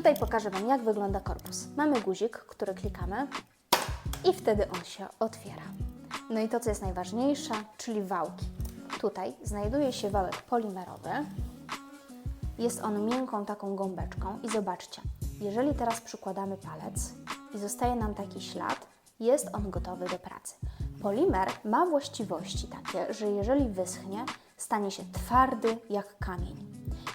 Tutaj pokażę Wam, jak wygląda korpus. Mamy guzik, który klikamy i wtedy on się otwiera. No i to, co jest najważniejsze, czyli wałki. Tutaj znajduje się wałek polimerowy. Jest on miękką taką gąbeczką i zobaczcie, jeżeli teraz przykładamy palec i zostaje nam taki ślad, jest on gotowy do pracy. Polimer ma właściwości takie, że jeżeli wyschnie, stanie się twardy jak kamień.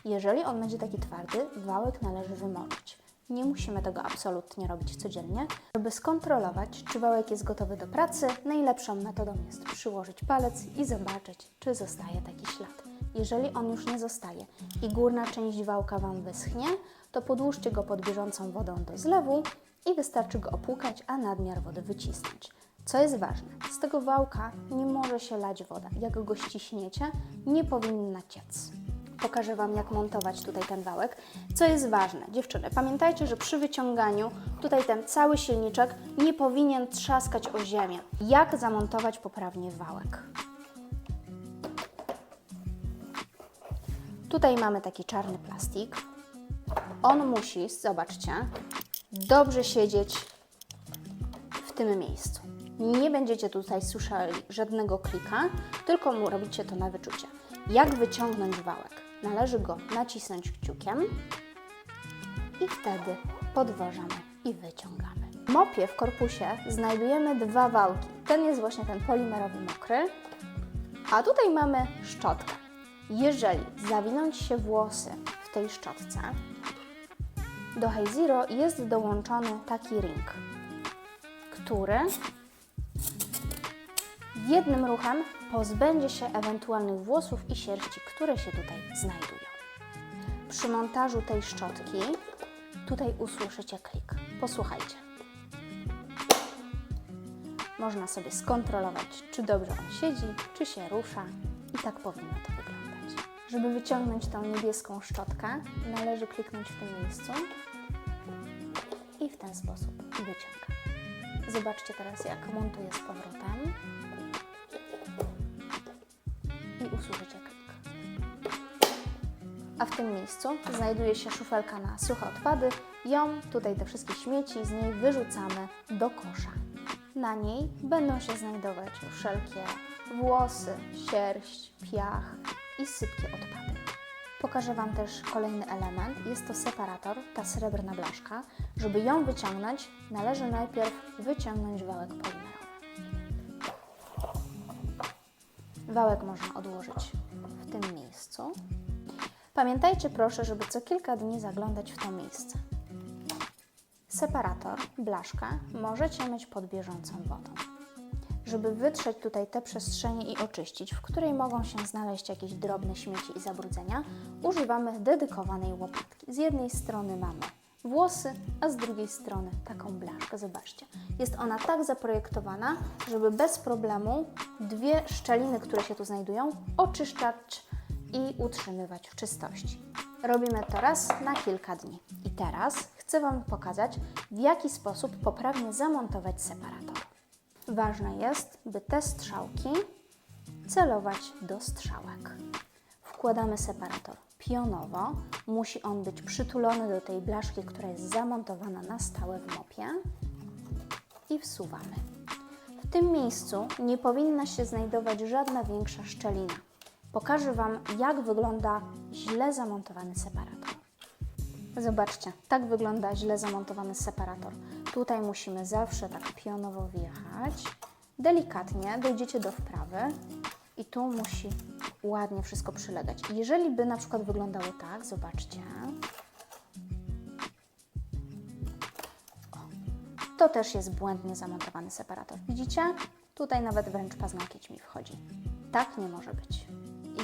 Jeżeli on będzie taki twardy, wałek należy wymoczyć. Nie musimy tego absolutnie robić codziennie. Żeby skontrolować, czy wałek jest gotowy do pracy, najlepszą metodą jest przyłożyć palec i zobaczyć, czy zostaje taki ślad. Jeżeli on już nie zostaje i górna część wałka Wam wyschnie, to podłóżcie go pod bieżącą wodą do zlewu i wystarczy go opłukać, a nadmiar wody wycisnąć. Co jest ważne, z tego wałka nie może się lać woda. Jak go ściśniecie, nie powinna ciec. Pokażę Wam, jak montować tutaj ten wałek. Co jest ważne, dziewczyny, pamiętajcie, że przy wyciąganiu tutaj ten cały silniczek nie powinien trzaskać o ziemię. Jak zamontować poprawnie wałek? Tutaj mamy taki czarny plastik. On musi, zobaczcie, dobrze siedzieć w tym miejscu. Nie będziecie tutaj słyszeli żadnego klika, tylko mu robicie to na wyczucie. Jak wyciągnąć wałek? Należy go nacisnąć kciukiem i wtedy podważamy i wyciągamy. W mopie w korpusie znajdujemy dwa wałki. Ten jest właśnie ten polimerowy mokry, a tutaj mamy szczotkę. Jeżeli zawinąć się włosy w tej szczotce, do Hey Zero jest dołączony taki ring, który jednym ruchem pozbędzie się ewentualnych włosów i sierści, które się tutaj znajdują. Przy montażu tej szczotki tutaj usłyszycie klik. Posłuchajcie. Można sobie skontrolować, czy dobrze on siedzi, czy się rusza i tak powinno to wyglądać. Żeby wyciągnąć tą niebieską szczotkę, należy kliknąć w tym miejscu i w ten sposób wyciągamy. Zobaczcie teraz, jak montuję z powrotem i usłyszycie klik. A w tym miejscu znajduje się szufelka na suche odpady. Ją, tutaj te wszystkie śmieci, z niej wyrzucamy do kosza. Na niej będą się znajdować wszelkie włosy, sierść, piach i sypkie odpady. Pokażę Wam też kolejny element. Jest to separator, ta srebrna blaszka. Żeby ją wyciągnąć, należy najpierw wyciągnąć wałek polimerowy. Wałek można odłożyć w tym miejscu. Pamiętajcie proszę, żeby co kilka dni zaglądać w to miejsce. Separator, blaszka możecie mieć pod bieżącą wodą. Żeby wytrzeć tutaj te przestrzenie i oczyścić, w której mogą się znaleźć jakieś drobne śmieci i zabrudzenia, używamy dedykowanej łopatki. Z jednej strony mamy włosy, a z drugiej strony taką blaszkę. Zobaczcie, jest ona tak zaprojektowana, żeby bez problemu dwie szczeliny, które się tu znajdują, oczyszczać i utrzymywać w czystości. Robimy to raz na kilka dni. I teraz chcę Wam pokazać, w jaki sposób poprawnie zamontować separator. Ważne jest, by te strzałki celować do strzałek. Wkładamy separator pionowo. Musi on być przytulony do tej blaszki, która jest zamontowana na stałe w mopie. I wsuwamy. W tym miejscu nie powinna się znajdować żadna większa szczelina. Pokażę Wam, jak wygląda źle zamontowany separator. Zobaczcie, tak wygląda źle zamontowany separator. Tutaj musimy zawsze tak pionowo wjechać. Delikatnie dojdziecie do wprawy i tu musi ładnie wszystko przylegać. Jeżeli by na przykład wyglądało tak, zobaczcie. To też jest błędnie zamontowany separator. Widzicie? Tutaj nawet wręcz paznokieć mi wchodzi. Tak nie może być.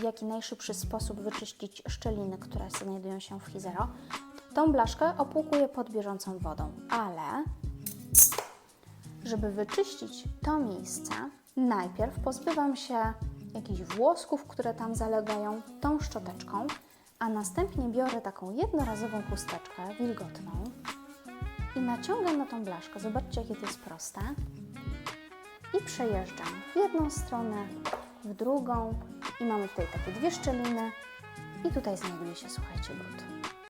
Jaki najszybszy sposób wyczyścić szczeliny, które znajdują się w Hizero? Tą blaszkę opłukuję pod bieżącą wodą, ale żeby wyczyścić to miejsce, najpierw pozbywam się jakichś włosków, które tam zalegają tą szczoteczką, a następnie biorę taką jednorazową chusteczkę wilgotną i naciągam na tą blaszkę. Zobaczcie, jakie to jest proste. I przejeżdżam w jedną stronę, w drugą i mamy tutaj takie dwie szczeliny i tutaj znajduje się, słuchajcie, brud.